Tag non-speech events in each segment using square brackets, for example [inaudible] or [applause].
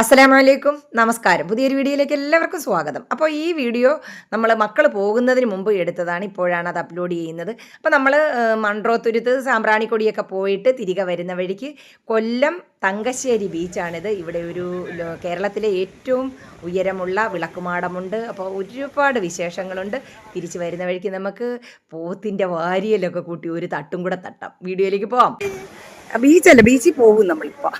അസ്സലാമു അലൈക്കും നമസ്കാരം. പുതിയൊരു വീഡിയോയിലേക്ക് എല്ലാവർക്കും സ്വാഗതം. അപ്പോൾ ഈ വീഡിയോ നമ്മൾ മക്കൾ പോകുന്നതിന് മുമ്പ് എടുത്തതാണ്. ഇപ്പോഴാണ് അത് അപ്ലോഡ് ചെയ്യുന്നത്. അപ്പോൾ നമ്മൾ മൺട്രോത്തുരുത്ത് സാമ്പ്രാണിക്കൊടിയൊക്കെ പോയിട്ട് തിരികെ വരുന്ന വഴിക്ക് കൊല്ലം തങ്കശ്ശേരി ബീച്ചാണിത്. ഇവിടെ ഒരു കേരളത്തിലെ ഏറ്റവും ഉയരമുള്ള വിളക്കുമാടമുണ്ട്. അപ്പോൾ ഒരുപാട് വിശേഷങ്ങളുണ്ട്. തിരിച്ചു വരുന്ന വഴിക്ക് നമുക്ക് പോത്തിന്റെ വാരിയലൊക്കെ കൂട്ടി ഒരു തട്ടും കൂടെ തട്ടാം. വീഡിയോയിലേക്ക് പോവാം. ബീച്ചല്ല ബീച്ചിൽ പോകും നമ്മളിപ്പോ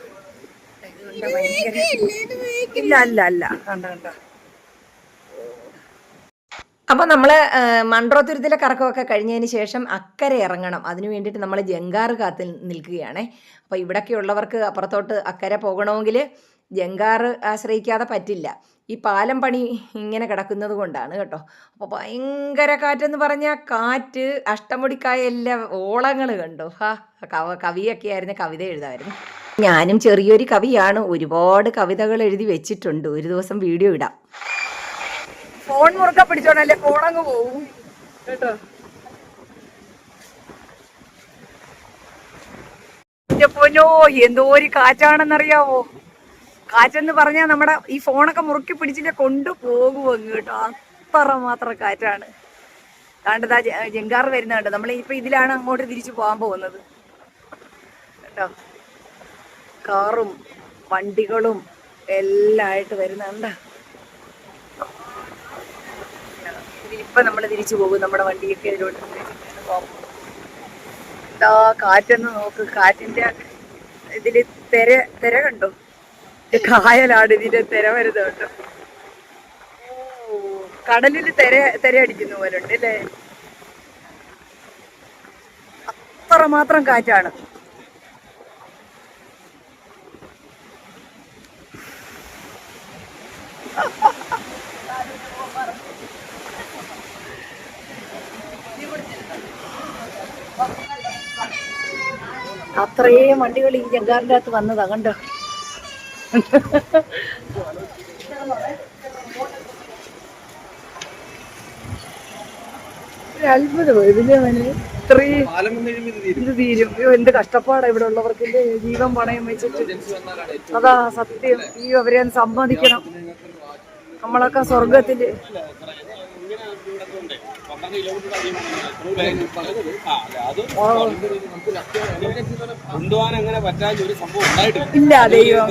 ഇല്ല അല്ല അല്ല കണ്ട കണ്ട. അപ്പോൾ നമ്മൾ മൺട്രോത്തുരുത്തിലെ കറക്കമൊക്കെ കഴിഞ്ഞതിന് ശേഷം അക്കരെ ഇറങ്ങണം. അതിനു വേണ്ടിയിട്ട് നമ്മൾ ജങ്കാറ് കാത്തിൽ നിൽക്കുകയാണേ. അപ്പോൾ ഇവിടൊക്കെ ഉള്ളവർക്ക് അപ്പുറത്തോട്ട് അക്കരെ പോകണമെങ്കിൽ ജങ്കാറ് ആശ്രയിക്കാതെ പറ്റില്ല. ഈ പാലം പണി ഇങ്ങനെ കിടക്കുന്നത് കൊണ്ടാണ് കേട്ടോ. അപ്പോൾ ഭയങ്കര കാറ്റെന്ന് പറഞ്ഞാൽ കാറ്റ് അഷ്ടമുടിക്കായ എല്ലാ ഓളങ്ങൾ കണ്ടു? ഹാ കവ കവിയൊക്കെ ആയിരുന്നു കവിത എഴുതാമായിരുന്നു ഞാനും ചെറിയൊരു കവിയാണ്. ഒരുപാട് കവിതകൾ എഴുതി വെച്ചിട്ടുണ്ട്. ഒരു ദിവസം വീഡിയോ ഇടാം. ഫോൺ മുറുക്ക പിടിച്ചോണ്ടല്ലേ ഫോൺ അങ്ങ് പോവും. കേട്ടോ? എന്തോ ഒരു കാറ്റാണെന്നറിയാവോ? കാറ്റെന്ന് പറഞ്ഞാൽ നമ്മുടെ ഈ ഫോണൊക്കെ മുറുക്കി പിടിച്ചിട്ട് കൊണ്ടുപോകും അങ്ങ് കേട്ടോ. അത്ര മാത്രം കാറ്റാണ്. കണ്ടതാ ജങ്കാർ വരുന്നുണ്ട്. നമ്മൾ ഇപ്പൊ ഇതിലാണ് അങ്ങോട്ട് തിരിച്ചു പോകാൻ പോകുന്നത്. കേട്ടോ? കാറും വണ്ടികളും എല്ലാം ആയിട്ട് വരുന്നുണ്ട് ഇപ്പൊ നമ്മൾ തിരിച്ചു പോകും. നമ്മുടെ വണ്ടിയൊക്കെ വെച്ചിട്ട് പോകാം. കാറ്റെന്ന് നോക്ക്. കാറ്റിന്റെ ഇതിൽ തെര തെര കണ്ടോ? കായലാണ്. ഇതിന്റെ തെര വരുന്നുണ്ട് കടലിൽ തെര തെര അടിക്കുന്ന പോലെ ഉണ്ട് അല്ലേ? അത്ര മാത്രം കാറ്റാണ്. അത്രയും വണ്ടികൾ ഈ ജങ്കാറിന്റെ അകത്ത് വന്നതാ കണ്ടോ? ഒരു അത്ഭുതം. ഇതിന്റെ മേലെ ഇത്രയും ഇത് തീരും. അയ്യോ എന്ത് കഷ്ടപ്പാടാ ഇവിടെ ഉള്ളവർക്ക്. ജീവൻ പണയം വെച്ചിട്ട്. അതാ സത്യം. ഈ അവരെ സമ്മതിക്കണം. നമ്മളൊക്കെ കൊണ്ടുപോകാൻ അങ്ങനെ ഒരു സംഭവം ഇല്ല ദൈവം.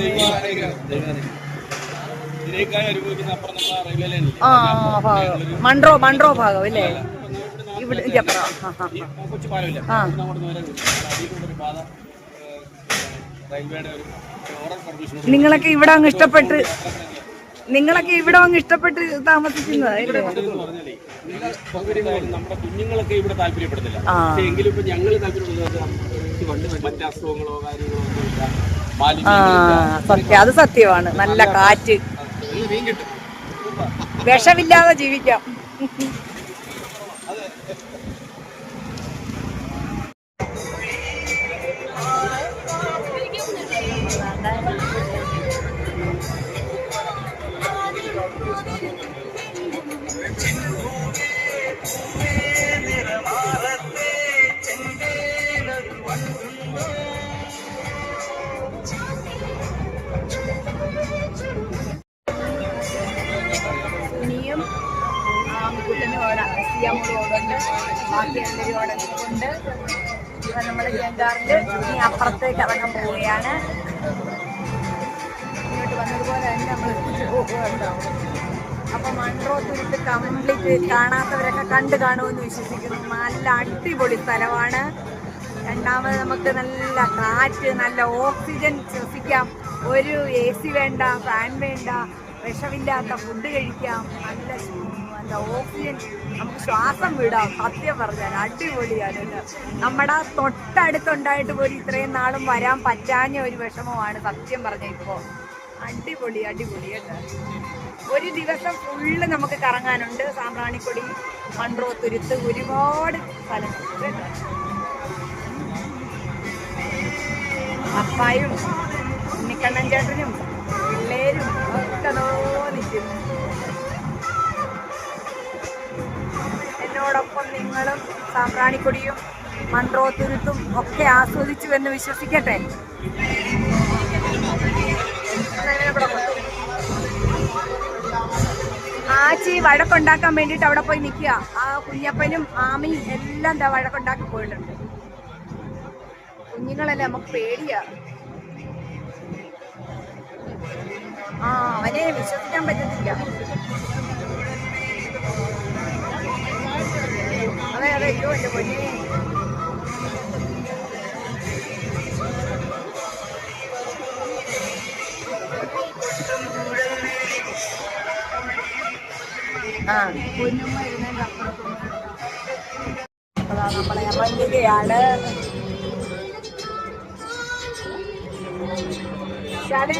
മൺട്രോ മൺട്രോ ഭാഗം. അല്ലേ ഇവിടെ നിങ്ങളൊക്കെ ഇവിടെ അങ്ങ് ഇഷ്ടപ്പെട്ട് നിങ്ങളൊക്കെ ഇവിടെ വന്ന് ഇഷ്ടപ്പെട്ട് താമസിക്കുന്നത് നമ്മുടെ കുഞ്ഞുങ്ങളൊക്കെ ഇവിടെ താല്പര്യപ്പെടുന്നില്ല. ആ. പക്ഷേ എങ്കിലും ഇപ്പൊ ഞങ്ങൾ താല്പര്യപ്പെടുന്നത് മറ്റ് അസുഖങ്ങളോ കാര്യങ്ങളോ സത്യം. അത് സത്യമാണ്. നല്ല കാറ്റ്. വിഷമില്ലാതെ ജീവിക്കാം. ഇനിയും ഇനി അപ്പുറത്തേക്ക് ഇറങ്ങാൻ പോവുകയാണ്. ഇങ്ങോട്ട് വന്നതുപോലെ നമ്മൾ മൺറോ തുരുത്ത് കംപ്ലീറ്റ് കാണാത്തവരൊക്കെ കണ്ടു കാണുമെന്ന് വിശ്വസിക്കുന്നു. നല്ല അടിപൊളി സ്ഥലമാണ്. രണ്ടാമത് നമുക്ക് നല്ല കാറ്റ് നല്ല ഓക്സിജൻ ശ്വസിക്കാം. ഒരു എ സി വേണ്ട ഫാൻ വേണ്ട വിഷമില്ലാത്ത ഫുഡ് കഴിക്കാം. നല്ല നല്ല ഓക്സിജൻ നമുക്ക് ശ്വാസം വിടാം. സത്യം പറഞ്ഞാൽ അടിപൊളിയാണ്. നമ്മുടെ തൊട്ടടുത്തുണ്ടായിട്ട് പോലും ഇത്രയും നാളും വരാൻ പറ്റാഞ്ഞ ഒരു വിഷമമാണ് സത്യം പറഞ്ഞ ഇപ്പോ. അടിപൊളി അടിപൊളി കേട്ടോ ഒരു ദിവസം ഫുള്ള് നമുക്ക് കറങ്ങാനുണ്ട്. സാമ്പ്രാണിക്കൊടി മൺറോ തുരുത്ത് ഒരുപാട് സ്ഥലങ്ങളുണ്ട് കേട്ടോ. അപ്പായും ഉണ്ണിക്കണ്ണൻ ചേട്ടനും പിള്ളേരും ഒക്കെ നിൽക്കുന്നു. എന്നോടൊപ്പം നിങ്ങളും സാമ്പ്രാണിക്കൊടിയും മൺട്രോത്തുരുത്തും ഒക്കെ ആസ്വദിച്ചു എന്ന് വിശ്വസിക്കട്ടെ. ആച്ചി വഴക്കുണ്ടാക്കാൻ വേണ്ടിയിട്ട് അവിടെ പോയി നിൽക്കുക. ആ കുഞ്ഞപ്പനും ആമയും എല്ലാം എന്താ വഴക്കുണ്ടാക്കി പോയിട്ടുണ്ട്. കുഞ്ഞുങ്ങളല്ലേ നമുക്ക് പേടിയാ. ആ അവനെ വിശ്വസിക്കാൻ പറ്റത്തില്ല. അതെ അതെ അയ്യോ എന്റെ പൊന്നേ. നമ്മളെ മല്ലികയാണ് ശാലേ.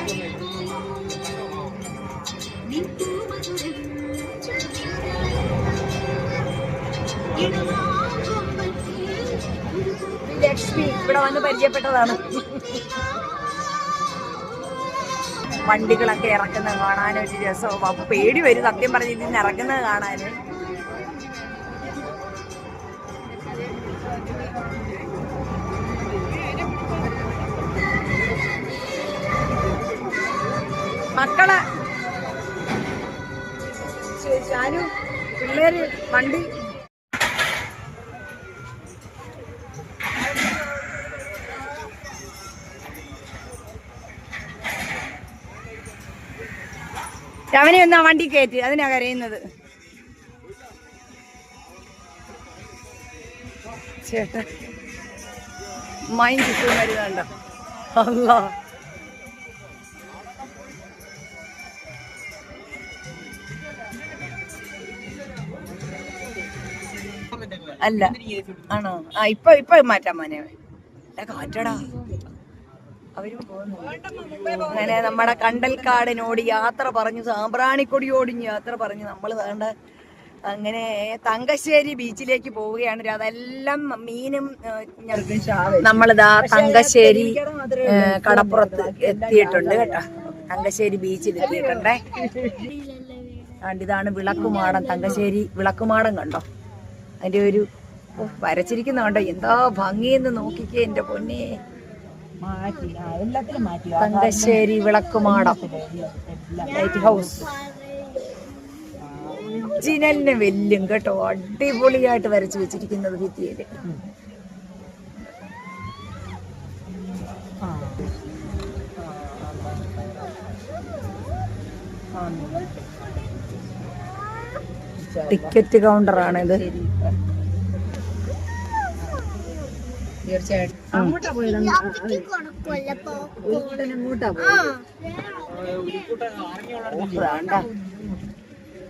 ലക്ഷ്മി ഇവിടെ വന്ന് പരിചയപ്പെട്ടതാണ്. വണ്ടികളൊക്കെ ഇറക്കുന്നത് കാണാൻ ഒരു രസവും. അപ്പൊ പേടി വരും. സത്യം പറഞ്ഞ് ഇതിൽ നിന്ന് ഇറക്കുന്നത് കാണാൻ മക്കൾ. ശരി, ഷാനു പിള്ളേര് വണ്ടി. അവനെ ഒന്ന് ആ വണ്ടി കയറ്റി അതിനാ കരയുന്നത്. ചേട്ടാ മൈൻ ചുറ്റും വരുന്നുണ്ടോ അല്ലാ ആണോ? ആ ഇപ്പൊ ഇപ്പൊ മാറ്റാൻ മോനെ. കാറ്റടാ അവരും പോകുന്നു അങ്ങനെ നമ്മുടെ കണ്ടൽക്കാടിനോട് യാത്ര പറഞ്ഞു സാമ്പ്രാണിക്കൊടിയോടും യാത്ര പറഞ്ഞു. നമ്മൾ വേണ്ട അങ്ങനെ തങ്കശ്ശേരി ബീച്ചിലേക്ക് പോവുകയാണ്. അതെല്ലാം മീനും നമ്മളിതാ തങ്കശ്ശേരി കടപ്പുറത്ത് എത്തിയിട്ടുണ്ട് കേട്ടോ. തങ്കശ്ശേരി ബീച്ചിൽ എത്തിയിട്ടുണ്ടേ. ഇതാണ് വിളക്കുമാടം. തങ്കശ്ശേരി വിളക്കുമാടം കണ്ടോ? അതിന്റെ ഒരു വരച്ചിരിക്കുന്ന കണ്ടോ എന്താ ഭംഗിയെന്ന് നോക്കിക്കേ എന്റെ പൊന്നെ. തങ്കശ്ശേരി വിളക്കുമാടം ലൈറ്റ് ഹൗസ് ജിനലിന് വെല്ലും കേട്ടോ. അടിപൊളിയായിട്ട് വരച്ചു വെച്ചിരിക്കുന്നത് ഭിത്തിയിൽ. ടിക്കറ്റ് കൗണ്ടറാണിത്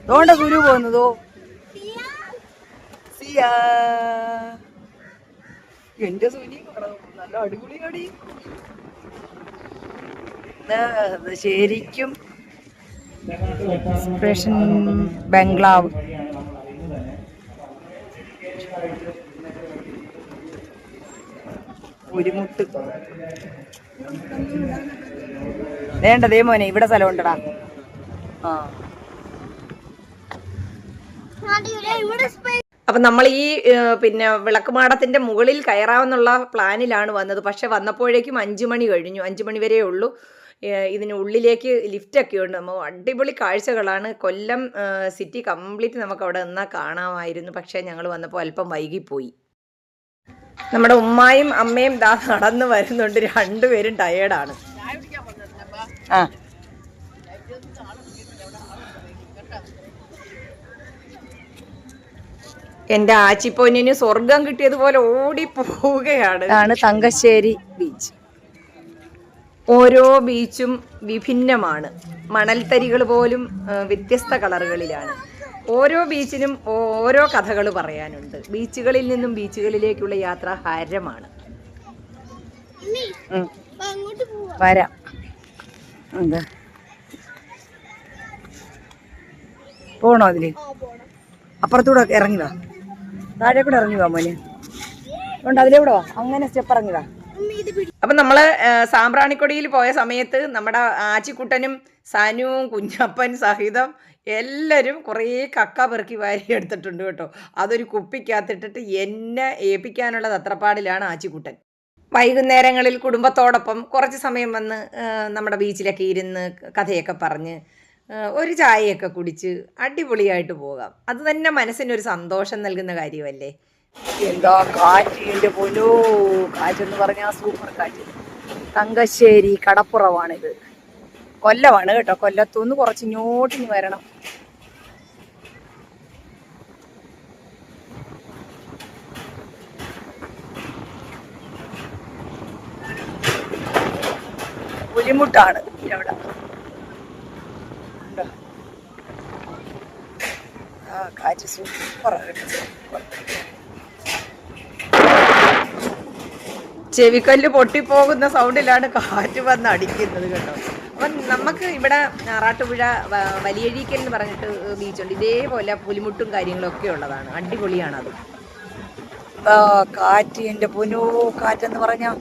തോണ്ട ഗുരു പോകുന്നതോ. സിയാ. എന്റെ സുനി നല്ല അടിപൊളിയാടി ശരിക്കും എക്സ്പ്രഷൻ ബംഗ്ലാവ് ഉരുമുട്ട് വേണ്ട മോനെ ഇവിടെ സ്ഥലം ഉണ്ടടാ അപ്പം നമ്മൾ ഈ പിന്നെ വിളക്കുമാടത്തിന്റെ മുകളിൽ കയറാമെന്നുള്ള പ്ലാനിലാണ് വന്നത്. പക്ഷെ വന്നപ്പോഴേക്കും അഞ്ചു മണി കഴിഞ്ഞു. അഞ്ചു മണി വരെ ഉള്ളൂ. ഇതിന് ഉള്ളിലേക്ക് ലിഫ്റ്റൊക്കെ ഉണ്ട്. നമ്മൾ അടിപൊളി കാഴ്ചകളാണ്. കൊല്ലം സിറ്റി കംപ്ലീറ്റ് നമുക്ക് അവിടെ നിന്നാൽ കാണാമായിരുന്നു. പക്ഷേ ഞങ്ങൾ വന്നപ്പോൾ അല്പം വൈകിപ്പോയി. നമ്മുടെ ഉമ്മായും അമ്മയും ദാ നടന്നു വരുന്നുണ്ട്. രണ്ടുപേരും ടയേർഡാണ് ആ. എന്റെ ആച്ചിപ്പൊന്നിന് സ്വർഗം കിട്ടിയതുപോലെ ഓടി പോവുകയാണ് ഇതാണ് തങ്കശ്ശേരി ബീച്ച് ഓരോ ബീച്ചും വിഭിന്നമാണ്. മണൽത്തരികൾ പോലും വ്യത്യസ്ത കളറുകളിലാണ് ഓരോ ബീച്ചിനും ഓരോ കഥകൾ പറയാനുണ്ട്. ബീച്ചുകളിൽ നിന്നും ബീച്ചുകളിലേക്കുള്ള യാത്ര ഹരമാണ്. വരാം. എന്താ? പോണോ അതിൽ? അപ്പുറത്തൂടെ ഇറങ്ങിവാ ഇറങ്ങി വാ. താഴെ കൂടെ ഇറങ്ങി വാ മോനെ. ഉണ്ട് അതിലൂടെ വാ. അങ്ങനെ സ്റ്റെപ്പ് ഇറങ്ങി വാ. അപ്പം നമ്മൾ സാമ്പ്രാണിക്കൊടിയിൽ പോയ സമയത്ത് നമ്മുടെ ആച്ചിക്കുട്ടനും സനുവും കുഞ്ഞപ്പൻ സഹിതം എല്ലാവരും കുറേ കക്ക പെറുക്കി വാരി എടുത്തിട്ടുണ്ട് കേട്ടോ. അതൊരു കുപ്പിക്കകത്തിട്ടിട്ട് എന്നെ ഏൽപ്പിക്കാനുള്ള തത്രപ്പാടിലാണ് ആച്ചിക്കുട്ടൻ. വൈകുന്നേരങ്ങളിൽ കുടുംബത്തോടൊപ്പം കുറച്ച് സമയം വന്ന് നമ്മുടെ ബീച്ചിലൊക്കെ ഇരുന്ന് കഥയൊക്കെ പറഞ്ഞ് ഒരു ചായയൊക്കെ കുടിച്ച് അടിപൊളിയായിട്ട് പോകാം. അത് തന്നെ മനസ്സിനൊരു സന്തോഷം നൽകുന്ന കാര്യമല്ലേ? എന്താ കാറ്റ്? എന്റെ പൊന്നോ കാറ്റെന്ന് പറഞ്ഞാൽ സൂപ്പർ കാറ്റ്. തങ്കശ്ശേരി കടപ്പുറമാണിത് കൊല്ലമാണ് കേട്ടോ. കൊല്ലത്തുനിന്ന് കുറച്ച് ഇങ്ങോട്ടിന് വരണം. ബുദ്ധിമുട്ടാണ് ഇവിടെ? ആ കാറ്റ് സൂപ്പറാണ് സൂപ്പർ ചെവിക്കല്ല് പൊട്ടിപ്പോകുന്ന സൗണ്ടിലാണ് കാറ്റ് വന്ന് അടിക്കുന്നത് കേട്ടോ. അപ്പം നമുക്ക് ഇവിടെ ആറാട്ടുപുഴ വലിയഴീക്കൽ എന്ന് പറഞ്ഞിട്ട് ബീച്ചുണ്ട്. ഇതേപോലെ പുലിമുട്ടും കാര്യങ്ങളൊക്കെ ഉള്ളതാണ്. അടിപൊളിയാണത്. കാറ്റ് എന്റെ കാറ്റ് കാറ്റെന്ന് പറഞ്ഞാൽ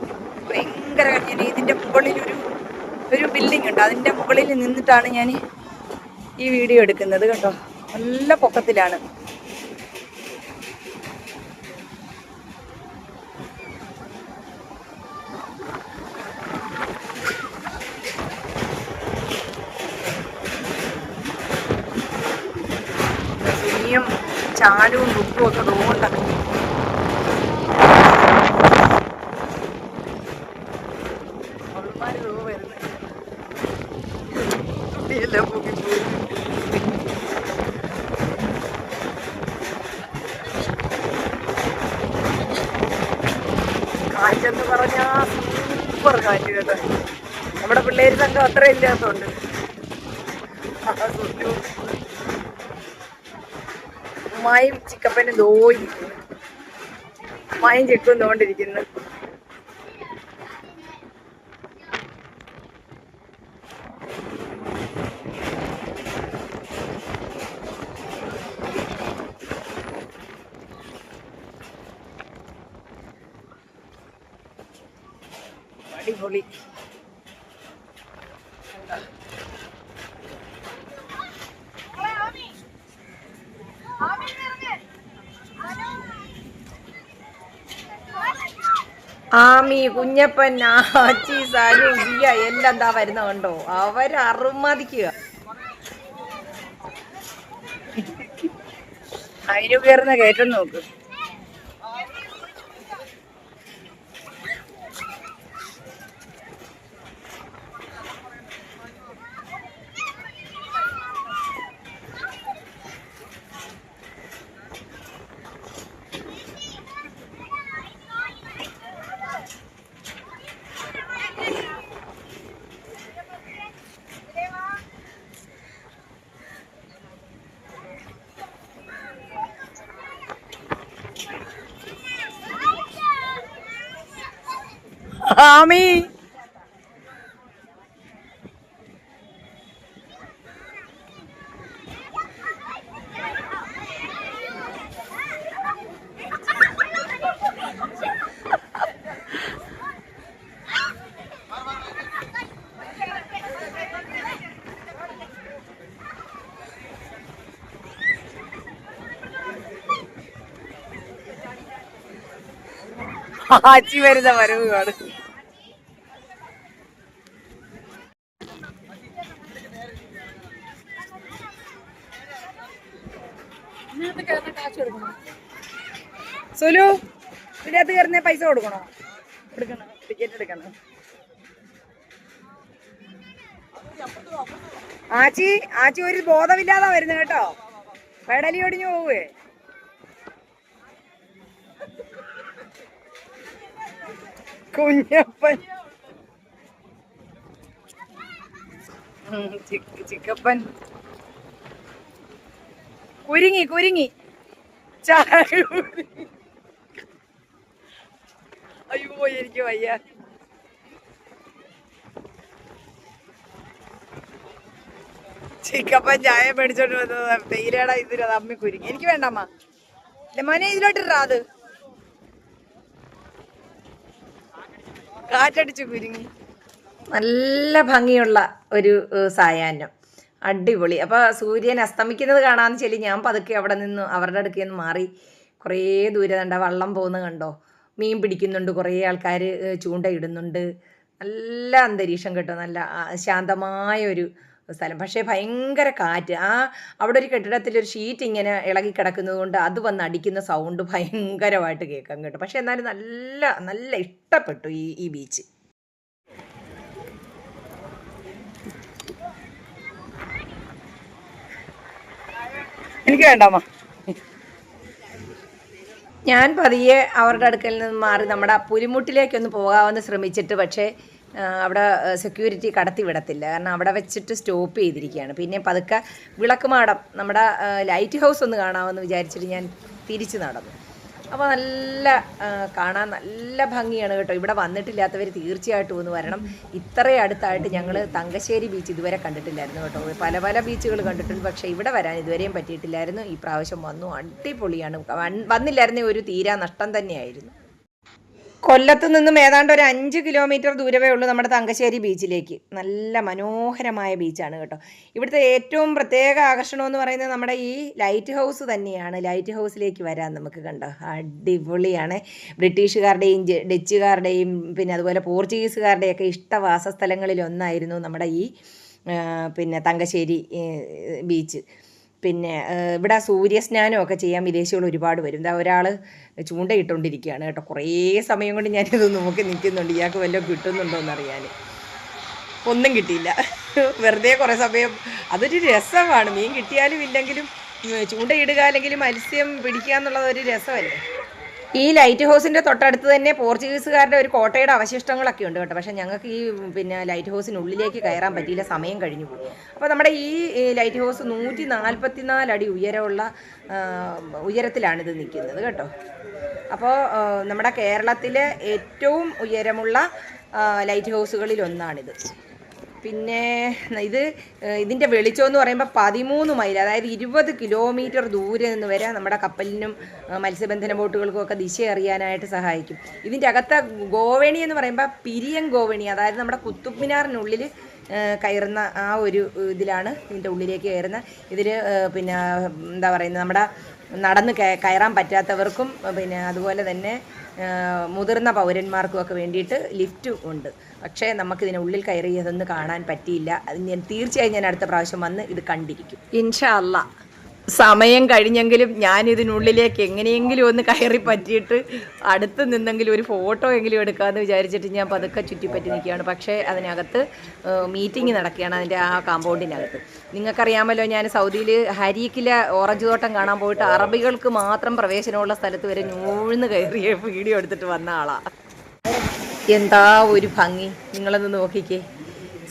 ഭയങ്കര ഞാൻ ഇതിന്റെ മുകളിലൊരു ഒരു ബിൽഡിംഗ് ഉണ്ട്. അതിന്റെ മുകളിൽ നിന്നിട്ടാണ് ഞാൻ ഈ വീഡിയോ എടുക്കുന്നത് കേട്ടോ. നല്ല പൊക്കത്തിലാണ്. ചാലുവും ബുക്കും ഒക്കെ പൊക്കിപ്പോയി. കാറ്റെന്ന് പറഞ്ഞാ സൂപ്പർ കാറ്റ് കേട്ടോ നമ്മുടെ പിള്ളേർ സംഘം അത്ര ഇല്ലാത്തോണ്ട് ആ, സുനു. ഉമ്മായും ചിക്കപ്പനും ദോയി ഉമ്മായും ചിക്കും തോണ്ടിരിക്കുന്നു അടിപൊളി. ആമി കുഞ്ഞപ്പൻ ആച്ചി സാലു ജിയ എല്ലാം എന്താ വരുന്ന കണ്ടോ? അവർ അറുമതിക്കുക അതിന് കയറുന്ന കയറ്റം നോക്ക്. ആമി. ആച്ചി വരുന്ന വരവ് കാണും. കൊടുക്കണോ? എടുക്കണം? ടിക്കറ്റ് എടുക്കണം? ആച്ചി ആച്ചി ഒരു ബോധമില്ലാതാ വരുന്നത് കേട്ടോ. പെടലി ഒടിഞ്ഞു പോവേ. കുഞ്ഞപ്പൻ. ചിക്കപ്പൻ. കുരുങ്ങി കുരുങ്ങി. ചായ. അയ്യോ എനിക്ക് വയ്യ ചിക്കപ്പൻ ചായ മേടിച്ചോണ്ട് വന്നത് തേയിലയുടെ ഇതിൽ അമ്മി കുരുങ്ങി. എനിക്ക് വേണ്ടമ്മ എന്റെ മോനെ ഇതിലോട്ടിട്ടാ അത്. കാറ്റടിച്ച് കുരുങ്ങി. നല്ല ഭംഗിയുള്ള ഒരു സായാഹ്നം. അടിപൊളി. അപ്പോൾ സൂര്യൻ അസ്തമിക്കുന്നത് കാണാന്ന് ചൊല്ലി ഞാൻ പതുക്കെ അവിടെ നിന്ന് അവരുടെ അടുക്കൽ നിന്ന് മാറി. കുറേ ദൂരെ കണ്ട വള്ളം പോകുന്നത് കണ്ടോ? മീൻ പിടിക്കുന്നുണ്ട് കുറേ ആൾക്കാർ ചൂണ്ടയിടുന്നുണ്ട് നല്ല അന്തരീക്ഷം കേട്ടോ നല്ല ശാന്തമായ ഒരു സ്ഥലം. പക്ഷേ ഭയങ്കര കാറ്റ്. ആ അവിടെ ഒരു കെട്ടിടത്തിൽ ഒരു ഷീറ്റ് ഇങ്ങനെ ഇളകി കിടക്കുന്നത് കൊണ്ട് അത് വന്ന് അടിക്കുന്ന സൗണ്ട് ഭയങ്കരമായിട്ട് കേൾക്കാൻ കേട്ടോ. പക്ഷേ എന്നാലും നല്ല നല്ല ഇഷ്ടപ്പെട്ടു ഈ ഈ ബീച്ച്. എനിക്ക് വേണ്ടാമോ ഞാൻ പതിയെ അവരുടെ അടുക്കൽ നിന്ന് മാറി നമ്മുടെ പുലിമുട്ടിലേക്കൊന്ന് പോകാമെന്ന് ശ്രമിച്ചിട്ട് പക്ഷേ അവിടെ സെക്യൂരിറ്റി കടത്തി വിടത്തില്ല. കാരണം അവിടെ വെച്ചിട്ട് സ്റ്റോപ്പ് ചെയ്തിരിക്കുകയാണ്. പിന്നെ പതുക്കെ വിളക്കുമാടം നമ്മുടെ ലൈറ്റ് ഹൗസ് ഒന്ന് കാണാമെന്ന് വിചാരിച്ചിട്ട് ഞാൻ തിരിച്ചു നടന്നു. അപ്പോൾ നല്ല കാണാൻ നല്ല ഭംഗിയാണ് കേട്ടോ. ഇവിടെ വന്നിട്ടില്ലാത്തവർ തീർച്ചയായിട്ടും ഒന്ന് വരണം. ഇത്രയും അടുത്തായിട്ട് ഞങ്ങൾ തങ്കശ്ശേരി ബീച്ച് ഇതുവരെ കണ്ടിട്ടില്ലായിരുന്നു കേട്ടോ. പല പല ബീച്ചുകൾ കണ്ടിട്ടുണ്ട്. പക്ഷേ ഇവിടെ വരാൻ ഇതുവരെയും പറ്റിയിട്ടില്ലായിരുന്നു. ഈ പ്രാവശ്യം വന്നു. അടിപൊളിയാണ്. വന്നില്ലായിരുന്നേ ഒരു തീരാ നഷ്ടം തന്നെയായിരുന്നു. കൊല്ലത്ത് നിന്നും ഏതാണ്ട് ഒരു അഞ്ച് കിലോമീറ്റർ ദൂരമേ ഉള്ളൂ നമ്മുടെ തങ്കശ്ശേരി ബീച്ചിലേക്ക്. നല്ല മനോഹരമായ ബീച്ചാണ് കേട്ടോ. ഇവിടുത്തെ ഏറ്റവും പ്രത്യേക ആകർഷണം എന്ന് പറയുന്നത് നമ്മുടെ ഈ ലൈറ്റ് ഹൗസ് തന്നെയാണ്. ലൈറ്റ് ഹൗസിലേക്ക് വരാൻ നമുക്ക് കണ്ടോ. അടിപൊളിയാണ്. ബ്രിട്ടീഷുകാരുടെയും ഡച്ചുകാരുടെയും പിന്നെ അതുപോലെ പോർച്ചുഗീസുകാരുടെയൊക്കെ ഇഷ്ടവാസ സ്ഥലങ്ങളിൽ ഒന്നായിരുന്നു നമ്മുടെ ഈ പിന്നെ തങ്കശ്ശേരി ബീച്ച്. പിന്നെ ഇവിടെ സൂര്യസ്നാനമൊക്കെ ചെയ്യാൻ വിദേശികൾ ഒരുപാട് വരും. ഇതാ ഒരാൾ ചൂണ്ടയിട്ടുകൊണ്ടിരിക്കുകയാണ് കേട്ടോ. കുറേ സമയം കൊണ്ട് ഞാനിത് നോക്കി നിൽക്കുന്നുണ്ട്. ഇയാൾക്ക് വല്ലതും കിട്ടുന്നുണ്ടോ എന്നറിയാൻ ഒന്നും കിട്ടിയില്ല. വെറുതെ കുറേ സമയം അതൊരു രസമാണ്. മീൻ കിട്ടിയാലും ഇല്ലെങ്കിലും ചൂണ്ടയിടുക അല്ലെങ്കിൽ മത്സ്യം പിടിക്കുക എന്നുള്ളത് ഒരു രസമല്ലേ? ഈ ലൈറ്റ് ഹൗസിന്റെ തൊട്ടടുത്ത് തന്നെ പോർച്ചുഗീസുകാരുടെ ഒരു കോട്ടയുടെ അവശിഷ്ടങ്ങളൊക്കെ ഉണ്ട് കേട്ടോ. പക്ഷേ ഞങ്ങൾക്ക് ഈ പിന്നെ ലൈറ്റ് ഹൗസിനുള്ളിലേക്ക് കയറാൻ പറ്റിയില്ല. സമയം കഴിഞ്ഞു പോയി. അപ്പോൾ നമ്മുടെ ഈ ലൈറ്റ് ഹൗസ് നൂറ്റി നാൽപ്പത്തി നാലടി ഉയരമുള്ള ഉയരത്തിലാണ് ഉയരത്തിലാണിത് നിൽക്കുന്നത് കേട്ടോ. അപ്പോൾ നമ്മുടെ കേരളത്തിലെ ഏറ്റവും ഉയരമുള്ള ലൈറ്റ് ഹൗസുകളിൽ ഒന്നാണിത് പിന്നെ ഇത് ഇതിന്റെ വെളിച്ചം എന്ന് പറയുമ്പോൾ പതിമൂന്ന് മൈൽ അതായത് ഇരുപത് കിലോമീറ്റർ ദൂരെ നിന്ന് വരെ നമ്മുടെ കപ്പലിനും മത്സ്യബന്ധന ബോട്ടുകൾക്കും ഒക്കെ ദിശ അറിയാനായിട്ട് സഹായിക്കും. ഇതിന്റെ അകത്ത ഗോവേണി എന്ന് പറയുമ്പോൾ പിരിയൻ ഗോവേണി അതായത് നമ്മുടെ കുത്തുബ് മിനാറിനുള്ളിൽ കയറുന്ന ആ ഒരു ഇതിലാണ് ഇതിന്റെ ഉള്ളിലേക്ക് കയറുന്ന ഇതിൽ പിന്നെ എന്താ പറയുന്നത് നമ്മുടെ നടന്ന് കയ- കയറാൻ പറ്റാത്തവർക്കും പിന്നെ അതുപോലെ തന്നെ മുതിർന്ന പൗരന്മാർക്കും ഒക്കെ വേണ്ടിയിട്ട് ലിഫ്റ്റ് ഉണ്ട്. പക്ഷേ നമുക്ക് ഇതിനുള്ളിൽ കയറി അതൊന്നും കാണാൻ പറ്റിയില്ല. അത് ഞാൻ തീർച്ചയായും ഞാൻ അടുത്ത പ്രാവശ്യം വന്ന് ഇത് കണ്ടിരിക്കും. ഇൻഷാ അല്ല സമയം കഴിഞ്ഞെങ്കിലും ഞാൻ ഇതിനുള്ളിലേക്ക് എങ്ങനെയെങ്കിലും ഒന്ന് കയറി പറ്റിയിട്ട് അടുത്ത് നിന്നെങ്കിലും ഒരു ഫോട്ടോ എങ്കിലും എടുക്കാമെന്ന് വിചാരിച്ചിട്ട് ഞാൻ പതുക്കെ ചുറ്റിപ്പറ്റി നിൽക്കുകയാണ്. പക്ഷേ അതിനകത്ത് മീറ്റിംഗ് നടക്കുകയാണ് അതിന്റെ ആ കാമ്പൗണ്ടിനകത്ത് നിങ്ങൾക്കറിയാമല്ലോ ഞാൻ സൗദിയിൽ ഹരീക്കില ഓറഞ്ച് തോട്ടം കാണാൻ പോയിട്ട് അറബികൾക്ക് മാത്രം പ്രവേശനമുള്ള സ്ഥലത്ത് വരെ ഞൂഴ്ന്ന് കയറിയ വീഡിയോ എടുത്തിട്ട് വന്ന ആളാണ് എന്താ ഒരു ഭംഗി? നിങ്ങളൊന്ന് നോക്കിക്കേ.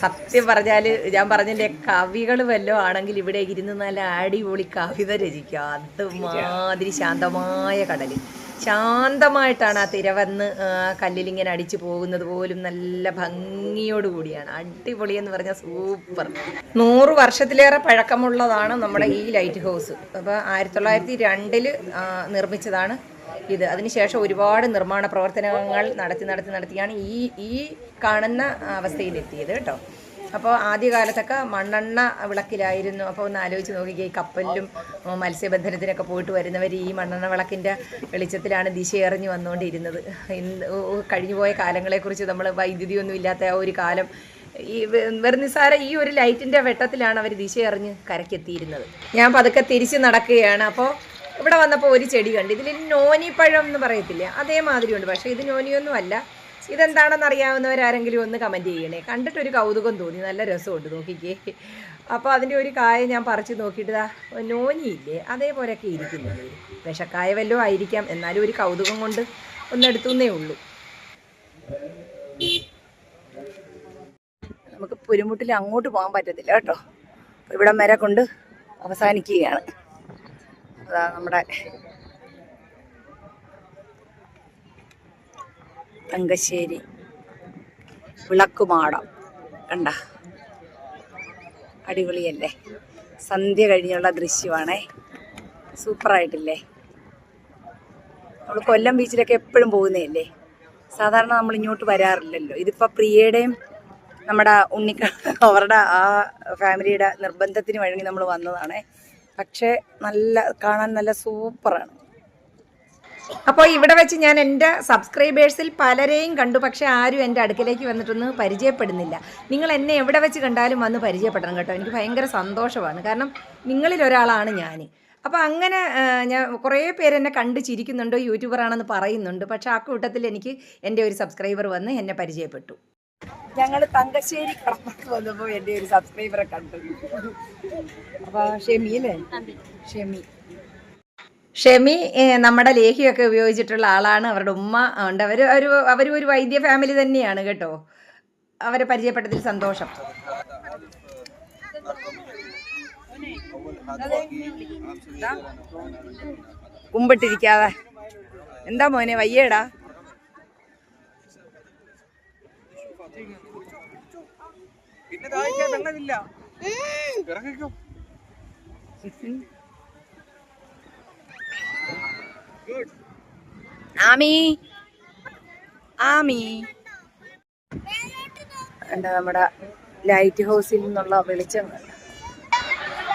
സത്യം പറഞ്ഞാൽ ഞാൻ പറഞ്ഞില്ലേ കവികൾ വല്ലതും ആണെങ്കിൽ ഇവിടെ ഇരുന്ന് നല്ല അടിപൊളി കവിത രചിക്കുക അതുമാതിരി ശാന്തമായ കടൽ ശാന്തമായിട്ടാണ് ആ തിരവന്ന് കല്ലിലിങ്ങനെ അടിച്ചു പോകുന്നത് പോലും നല്ല ഭംഗിയോട് കൂടിയാണ്. അടിപൊളി എന്ന് പറഞ്ഞാൽ സൂപ്പർ. നൂറ് വർഷത്തിലേറെ പഴക്കമുള്ളതാണ് നമ്മുടെ ഈ ലൈറ്റ് ഹൗസ് അപ്പോൾ ആയിരത്തി തൊള്ളായിരത്തി നിർമ്മിച്ചതാണ് ഇത്. അതിനുശേഷം ഒരുപാട് നിർമ്മാണ പ്രവർത്തനങ്ങൾ നടത്തി നടത്തി നടത്തിയാണ് ഈ ഈ കാണുന്ന അവസ്ഥയിലെത്തിയത് കേട്ടോ. അപ്പോൾ ആദ്യകാലത്തൊക്കെ മണ്ണെണ്ണ വിളക്കിലായിരുന്നു. അപ്പോൾ ഒന്ന് ആലോചിച്ച് നോക്കിക്കേ ഈ കപ്പലിലും മത്സ്യബന്ധനത്തിനൊക്കെ പോയിട്ട് വരുന്നവർ ഈ മണ്ണെണ്ണ വിളക്കിന്റെ വെളിച്ചത്തിലാണ് ദിശ എറിഞ്ഞു വന്നുകൊണ്ടിരുന്നത്. ഇന്ന് കഴിഞ്ഞുപോയ കാലങ്ങളെക്കുറിച്ച് നമ്മൾ വൈദ്യുതിയൊന്നും ഇല്ലാത്ത ആ ഒരു കാലം ഈ വെറും നിസ്സാര ഈ ഒരു ലൈറ്റിന്റെ വെട്ടത്തിലാണ് അവർ ദിശ എറിഞ്ഞ് കരക്കെത്തിയിരുന്നത് ഞാൻ പതുക്കെ തിരിച്ച് നടക്കുകയാണ്. അപ്പോൾ ഇവിടെ വന്നപ്പോൾ ഒരു ചെടി കണ്ട്. ഇതിൽ നോനിപ്പഴം എന്ന് പറയത്തില്ല? അതേമാതിരി ഉണ്ട്. പക്ഷേ ഇത് നോനിയൊന്നും അല്ല. ഇതെന്താണെന്ന് അറിയാവുന്നവരാരെങ്കിലും ഒന്ന് കമന്റ് ചെയ്യണേ. കണ്ടിട്ടൊരു കൗതുകം തോന്നി. നല്ല രസമുണ്ട് നോക്കിക്കേ. അപ്പോൾ അതിന്റെ ഒരു കായ ഞാൻ പറിച്ച് നോക്കിയിട്ട് ദാ നോനിയില്ലേ? അതേപോലെയൊക്കെ ഇരിക്കുന്നത് വിഷക്കായ വല്ലതും ആയിരിക്കാം. എന്നാലും ഒരു കൗതുകം കൊണ്ട് ഒന്നെടുത്തുന്നേ ഉള്ളൂ. നമുക്ക് പുരുമുട്ടിൽ അങ്ങോട്ട് പോകാൻ പറ്റത്തില്ല കേട്ടോ. ഇവിടം വരെ കൊണ്ട് അവസാനിക്കുകയാണ്. അതാ നമ്മുടെ തങ്കശ്ശേരി വിളക്കുമാടം. കണ്ട? അടിപൊളിയല്ലേ? സന്ധ്യ കഴിഞ്ഞുള്ള ദൃശ്യമാണേ. സൂപ്പറായിട്ടില്ലേ? നമ്മൾ കൊല്ലം ബീച്ചിലൊക്കെ എപ്പോഴും പോകുന്നതല്ലേ? സാധാരണ നമ്മൾ ഇങ്ങോട്ട് വരാറില്ലല്ലോ. ഇതിപ്പോൾ പ്രിയയുടെയും നമ്മുടെ ഉണ്ണിക്ക അവരുടെ ആ ഫാമിലിയുടെ നിർബന്ധത്തിന് വഴങ്ങി നമ്മൾ വന്നതാണ്. പക്ഷേ നല്ല കാണാൻ നല്ല സൂപ്പറാണ്. അപ്പോൾ ഇവിടെ വെച്ച് ഞാൻ എന്റെ സബ്സ്ക്രൈബേഴ്സിൽ പലരെയും കണ്ടു പക്ഷേ ആരും എന്റെ അടുക്കലേക്ക് വന്നിട്ടൊന്ന് പരിചയപ്പെടുന്നില്ല. നിങ്ങൾ എന്നെ എവിടെ വെച്ച് കണ്ടാലും വന്ന് പരിചയപ്പെടണം കേട്ടോ. എനിക്ക് ഭയങ്കര സന്തോഷമാണ്. കാരണം നിങ്ങളിൽ ഒരാളാണ് ഞാൻ അപ്പോൾ അങ്ങനെ ഞാൻ കുറേ പേര് എന്നെ കണ്ട് ചിരിക്കുന്നുണ്ട് യൂട്യൂബറാണെന്ന് പറയുന്നുണ്ട് പക്ഷേ ആ കൂട്ടത്തിൽ എനിക്ക് എന്റെ ഒരു സബ്സ്ക്രൈബർ വന്ന് എന്നെ പരിചയപ്പെട്ടു. ഞങ്ങൾ തങ്കശ്ശേരി കടപ്പുറത്ത് വന്നപ്പോൾ എന്റെ ഒരു സബ്സ്ക്രൈബറെ കണ്ടു. അപ്പൊ ഷെമി അല്ലേ? ഷെമി. ഷെമി നമ്മുടെ ലേഹിയൊക്കെ ഉപയോഗിച്ചിട്ടുള്ള ആളാണ്. അവരുടെ ഉമ്മ ഉണ്ട്. അവർ ഒരു അവരും ഒരു വൈദ്യ ഫാമിലി തന്നെയാണ് കേട്ടോ. അവരെ പരിചയപ്പെട്ടതിൽ സന്തോഷം. കുമ്പിട്ടിരിക്കാതെ. എന്താ മോനെ വയ്യേടാ? പിന്നെ ദാഹിക്കാൻ വെള്ളമില്ല. ഇറങ്ങിക്കോ. ആമി. ആമി. എന്താ നമ്മുടെ ലൈറ്റ് ഹൗസിൽ നിന്നുള്ള വെളിച്ചം കണ്ടോ?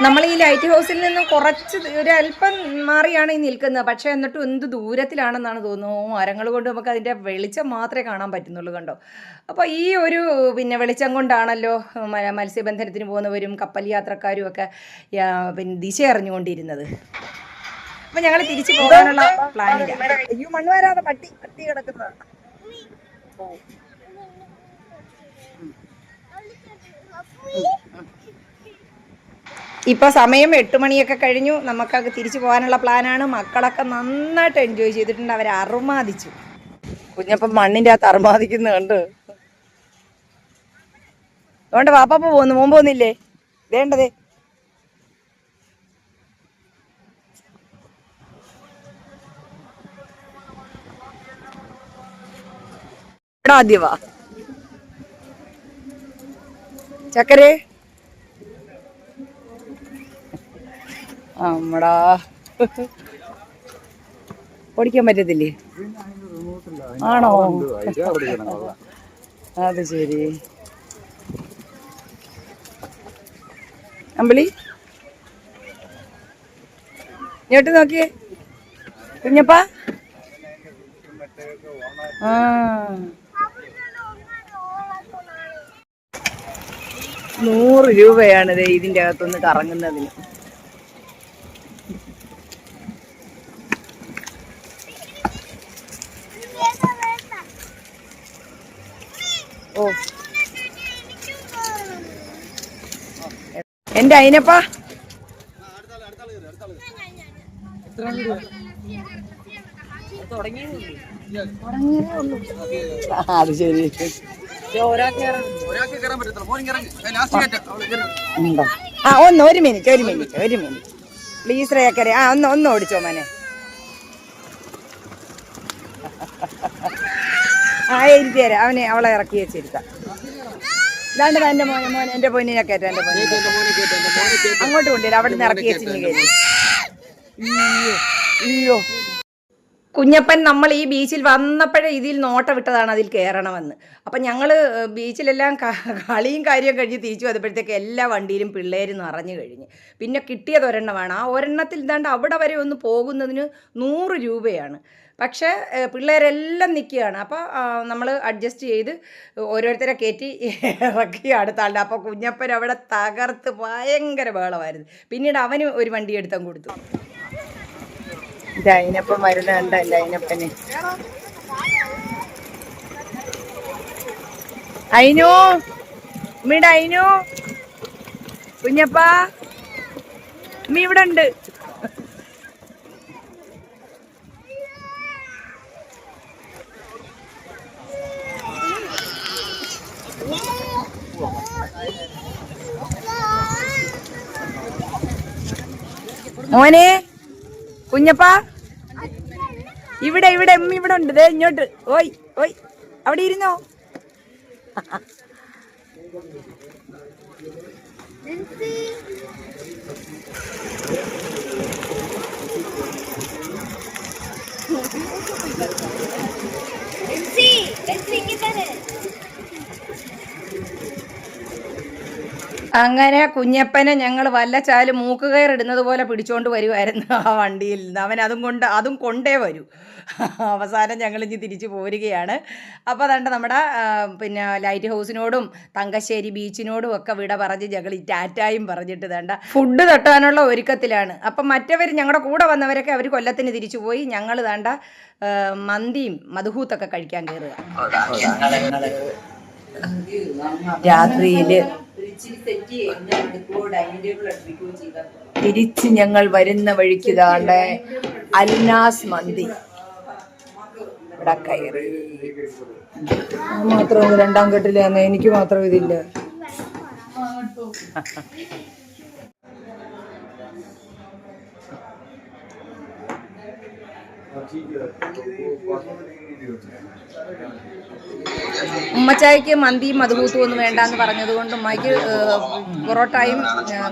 നമ്മൾ ഈ ലൈറ്റ് ഹൗസിൽ നിന്ന് കുറച്ച് ഒരു അല്പം മാറിയാണ് ഈ നിൽക്കുന്നത്. പക്ഷേ എന്നിട്ടും എന്ത് ദൂരത്തിലാണെന്നാണ് തോന്നുന്നു. മരങ്ങൾ കൊണ്ട് നമുക്ക് അതിന്റെ വെളിച്ചം മാത്രമേ കാണാൻ പറ്റുന്നുള്ളൂ കണ്ടോ. അപ്പോൾ ഈ ഒരു പിന്നെ വെളിച്ചം കൊണ്ടാണല്ലോ മത്സ്യബന്ധനത്തിന് പോകുന്നവരും കപ്പൽ യാത്രക്കാരും ഒക്കെ പിന്നെ ദിശ അറിഞ്ഞുകൊണ്ടിരുന്നത് അപ്പോൾ ഞങ്ങൾ തിരിച്ചു പോകാനുള്ള പ്ലാനില്ല അയ്യോ മണ്ണ് വരാതെ പട്ടി പട്ടി കിടക്കുന്ന. ഇപ്പോൾ സമയം എട്ട് മണിയൊക്കെ കഴിഞ്ഞു. നമുക്കൊക്കെ തിരിച്ചു പോകാനുള്ള പ്ലാനാണ്. മക്കളൊക്കെ നന്നായിട്ട് എൻജോയ് ചെയ്തിട്ടുണ്ട്. അവർ അറുമാദിച്ചു. കുഞ്ഞപ്പം മണ്ണിന്റെ അകത്ത് അറുമാദിക്കുന്നുണ്ട് അതുകൊണ്ട് വാപ്പാപ്പ പോന്നു. മോൻ പോന്നില്ലേ? വേണ്ടതേ ചക്കരേ. അമ്മടാ. ഓടിക്കാൻ പറ്റത്തില്ലേ? ആണോ? അത് ശരി. അമ്പിളി? ഞെട്ട് നോക്കിയേ. കുഞ്ഞപ്പ? ആ. നൂറ് രൂപയാണ് ദേ ഇതിന്റെ അകത്തൊന്ന് കറങ്ങുന്നതിന്. ഓ. എന്റെ അയിനപ്പാ. ആ, അത് ശരി? ആ. ഒന്ന് ഒരു മിനിറ്റ് ഒരു മിനിറ്റ് ഒരു മിനിറ്റ്. പ്ലീസ് റേക്കരെ ആ ഒന്ന് ഒന്ന് ഓടിച്ചോ മോനെ. ആ ഇരുത്തി തരാം അവനെ അവളെ ഇറക്കി വെച്ചിരുത്താം ഇതാണ്ട് എന്റെ മോനെ മോനെ എന്റെ പൊന്നിനെ കയറ്റാം എന്റെ പൊന്നിനെ. അങ്ങോട്ട് കൊണ്ടുവരാം അവിടെ നിന്ന് ഇറക്കി വെച്ചിന് അയ്യോ കുഞ്ഞപ്പൻ നമ്മൾ ഈ ബീച്ചിൽ വന്നപ്പോഴേ ഇതിൽ നോട്ട വിട്ടതാണ് അതിൽ കയറണമെന്ന്. അപ്പം ഞങ്ങൾ ബീച്ചിലെല്ലാം കളിയും കാര്യവും കഴിഞ്ഞ് തിരിച്ചു വന്നപ്പോഴത്തേക്ക് എല്ലാ വണ്ടിയിലും പിള്ളേർ നിറഞ്ഞു കഴിഞ്ഞ്. പിന്നെ കിട്ടിയത് ഒരെണ്ണമാണ്. ആ ഒരെണ്ണത്തിൽ ഇതാണ്ട് അവിടെ വരെ ഒന്ന് പോകുന്നതിന് നൂറ് രൂപയാണ്. പക്ഷേ പിള്ളേരെല്ലാം നിൽക്കുകയാണ്. അപ്പോൾ നമ്മൾ അഡ്ജസ്റ്റ് ചെയ്ത് ഓരോരുത്തരെ കയറ്റി ഇറക്കി അടുത്ത ആളുടെ അപ്പോൾ കുഞ്ഞപ്പൻ അവിടെ തകർത്ത് ഭയങ്കര ബഹളമായിരുന്നു. പിന്നീട് അവന് ഒരു വണ്ടി എടുത്തും കൊടുത്തു. അതിനപ്പം വരുന്ന കണ്ട എന്റെ അതിനപ്പനെ അയിനു ഉമ്മീടെ അയിനു. കുഞ്ഞപ്പാ ഇവിടെ ഉണ്ട് മോനെ കുഞ്ഞപ്പാ. ഇവിടെ ഇവിടെ എമ്മ ഇവിടെ ഉണ്ട്. ദേ ഇങ്ങോട്ട്. ഓയ് ഓയ്. അവിടെ ഇരുന്നോ? അങ്ങനെ കുഞ്ഞപ്പനെ ഞങ്ങൾ വല്ല ചാൽ മൂക്ക് കയറിടുന്നത് പോലെ പിടിച്ചോണ്ട് വരുമായിരുന്നു ആ വണ്ടിയിൽ നിന്ന്. അവൻ അതും കൊണ്ട് അതും കൊണ്ടേ വരൂ. അവസാനം ഞങ്ങൾ ഇനി തിരിച്ചു പോരുകയാണ്. അപ്പോൾ അതുകൊണ്ട് നമ്മുടെ പിന്നെ ലൈറ്റ് ഹൗസിനോടും തങ്കശ്ശേരി ബീച്ചിനോടും ഒക്കെ വിട പറഞ്ഞ് ഞങ്ങൾ ഈ ടാറ്റായും പറഞ്ഞിട്ട് വേണ്ട ഫുഡ് തട്ടാനുള്ള ഒരുക്കത്തിലാണ്. അപ്പം മറ്റവർ ഞങ്ങളുടെ കൂടെ വന്നവരൊക്കെ അവർ കൊല്ലത്തിന് തിരിച്ചു പോയി. ഞങ്ങൾ വേണ്ട മന്തിയും മധുഹൂത്തൊക്കെ കഴിക്കാൻ കയറുക രാത്രിയിൽ തിരിച്ച് ഞങ്ങൾ വരുന്ന വഴിക്ക് ഇതാണ്ട് അൽനാസ് മന്തി. ഇവിടെ കയറി. മാത്രം രണ്ടാം കെട്ടിലാന്ന് എനിക്ക് മാത്രം ഇതില്ല. [laughs] [laughs] ഉമ്മച്ചായിക്ക് മന്തി മധുകൂത്തും ഒന്നും വേണ്ടാന്ന് പറഞ്ഞതുകൊണ്ട് ഉമ്മയ്ക്ക് പൊറോട്ടയും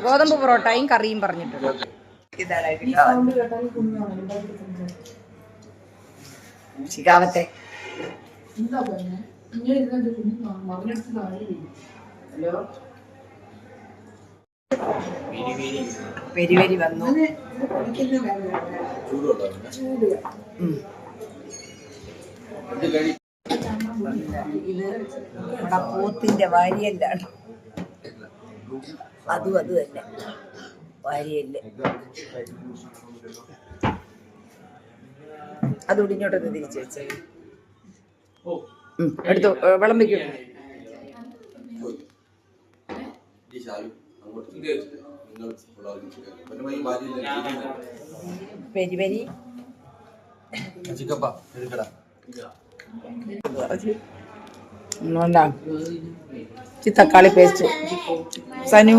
ഗോതമ്പ് പൊറോട്ടയും കറിയും പറഞ്ഞിട്ടുണ്ട്. ശിഖാവത്തെ. പെരി പെരി വന്നു. ഇത് നമ്മുടെ പോത്തിന്റെ വാരിയല്ലാണ്. അതും അത് തന്നെ. വാരിയല്ല്. അതുകൂടി ഇങ്ങോട്ടൊന്ന് തിരിച്ചു ഉം, എടുത്തു ഏ, വിളമ്പിക്കൂ. Peri peri? ഒന്നുകൊണ്ടാ ഇച്ചിരി തക്കാളി പേസ്റ്റ്. സനു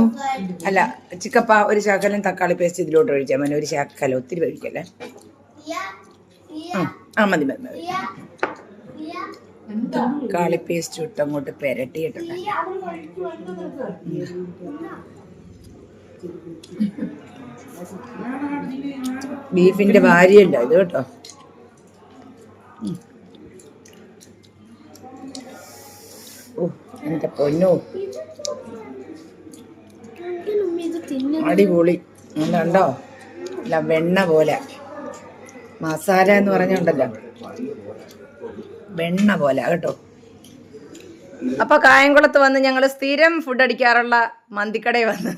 അല്ല ചിക്കപ്പ ഒരു ശകലം തക്കാളി പേസ്റ്റ് ഇതിലോട്ട് ഒഴിച്ചാൽ മതി. ഒരു ശകലം ഒത്തിരി ഒഴിക്കല്ലേ. ആ മതി മതി മതി. തക്കാളി പേസ്റ്റ് ഇട്ട് അങ്ങോട്ട് പെരട്ടിയിട്ടുണ്ട് ബീഫിന്റെ ഭാര്യയല്ല ഇത് കേട്ടോ. ഓ എന്റെ പൊന്നോ. അടിപൊളി. കണ്ടോ? അല്ല വെണ്ണ പോലെ. മസാല എന്ന് പറഞ്ഞുണ്ടല്ലോ. വെണ്ണ പോലെ കേട്ടോ. അപ്പോൾ കായംകുളത്ത് വന്ന് ഞങ്ങൾ സ്ഥിരം ഫുഡ് അടിക്കാറുള്ള മന്തിക്കടയിൽ വന്ന്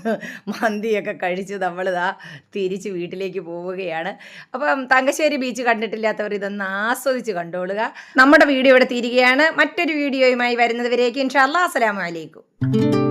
മന്തിയൊക്കെ കഴിച്ച് നമ്മളിതാ തിരിച്ച് വീട്ടിലേക്ക് പോവുകയാണ്. അപ്പം തങ്കശ്ശേരി ബീച്ച് കണ്ടിട്ടില്ലാത്തവർ ഇതൊന്ന് ആസ്വദിച്ച് കണ്ടോളുക. നമ്മുടെ വീഡിയോ ഇവിടെ തീരുകയാണ്. മറ്റൊരു വീഡിയോയുമായി വരുന്നതുവരേക്കും. ഇൻഷാല്ലാ അസ്സലാമു അലൈക്കും.